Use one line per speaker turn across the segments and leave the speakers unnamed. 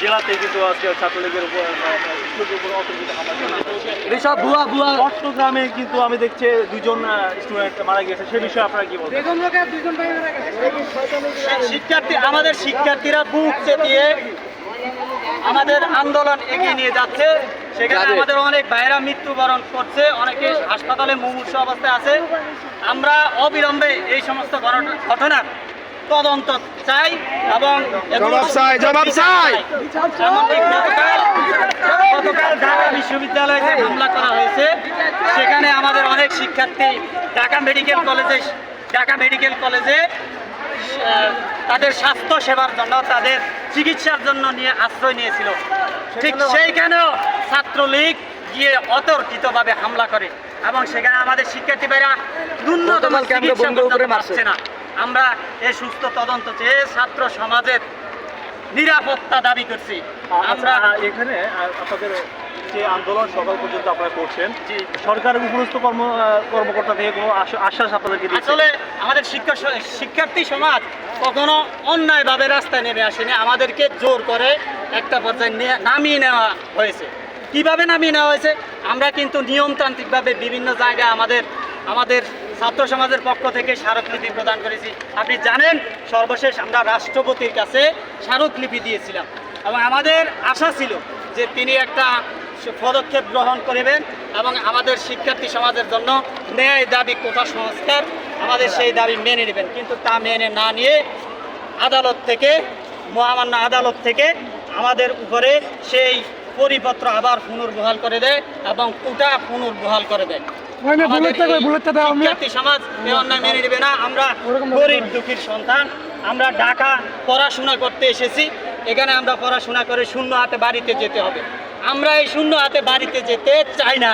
জেলাতে কিন্তু আজকে ছাত্রলীগের উপর।
এসব ভুয়া ভুয়া।
চট্টগ্রামে কিন্তু আমি দেখছি দুজন স্টুডেন্ট মারা গিয়েছে। সে বিষয়ে আপনারা কি বলবেন?
শিক্ষার্থী আমাদের শিক্ষার্থীরা বুক চেতিয়ে আমাদের আন্দোলন এগিয়ে নিয়ে যাচ্ছে। সেখানে আমাদের অনেক ভাইরা মৃত্যুবরণ করছে অনেকে হাসপাতালে মুমূর্ষ অবস্থায় আছে। আমরা অবিলম্বে এই সমস্ত ঘটনা- ঘটনার তদন্ত চাই এবং
জবাব চাই, জবাব চাই।
গতকাল ঢাকা বিশ্ববিদ্যালয়ে যে হামলা করা হয়েছে সেখানে আমাদের অনেক শিক্ষার্থী ঢাকা মেডিকেল কলেজে ঢাকা মেডিকেল কলেজে তাদের স্বাস্থ্য সেবার জন্য তাদের চিকিৎসার জন্য নিয়ে আশ্রয় নিয়েছিল ঠিক সেইখানেও ছাত্রলীগ গিয়ে অতর্কিতভাবে হামলা করে এবং সেখানে আমাদের শিক্ষার্থী ভাইরা ন্যূনতম চিকিৎসা
বন্ধ করে
পর্যন্ত
মারছে।
পাচ্ছে না আমরা এই সুস্থ তদন্ত চেয়ে ছাত্র সমাজের নিরাপত্তা দাবি করছি।
আমরা এখানে আপনাদের যে আন্দোলন সকাল পর্যন্ত আপনারা করছেন। সরকারের উপরস্থ কর্ম কর্মকর্তা থেকে কোনো আশ্বাস আপনাদেরকে
আসলে আমাদের শিক্ষা শিক্ষার্থী সমাজ কখনো অন্যায়ভাবে রাস্তায় নেমে আসেনি। আমাদেরকে জোর করে একটা পর্যায়ে নামিয়ে নেওয়া হয়েছে। কীভাবে নামিয়ে নেওয়া হয়েছে? আমরা কিন্তু নিয়মতান্ত্রিকভাবে বিভিন্ন জায়গায় আমাদের আমাদের ছাত্র সমাজের পক্ষ থেকে স্মারকলিপি প্রদান করেছি। আপনি জানেন, সর্বশেষ আমরা রাষ্ট্রপতির কাছে স্মারকলিপি দিয়েছিলাম। এবং আমাদের আশা ছিল যে তিনি একটা পদক্ষেপ গ্রহণ করবেন এবং আমাদের শিক্ষার্থী সমাজের জন্য ন্যায় দাবি কোটা সংস্কার, আমাদের সেই দাবি মেনে নেবেন। কিন্তু তা মেনে না নিয়ে আদালত থেকে, মহামান্য আদালত থেকে আমাদের উপরে সেই পরিপত্র আবার পুনর্বহাল করে দেয় এবং কোটা পুনর্বহাল করে দেয়। সমাজ এই অন্যায় মেনে নেবে না। আমরা গরিব দুঃখীর সন্তান। আমরা ঢাকা পড়াশোনা করতে এসেছি। এখানে আমরা পড়াশোনা করে শূন্য হাতে বাড়িতে যেতে হবে। আমরা এই শূন্য হাতে বাড়িতে যেতে চাই না।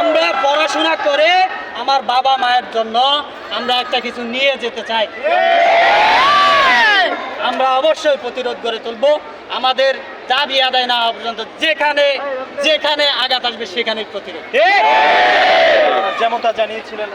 আমরা পড়াশোনা করে আমার বাবা মায়ের জন্য আমরা একটা কিছু নিয়ে যেতে চাই। আমরা অবশ্যই প্রতিরোধ করে তুলব। আমাদের দাবি আদায় না হওয়া পর্যন্ত যেখানে যেখানে আঘাত আসবে সেখানে প্রতিরোধ।
যেমনটা জানিয়েছিলেন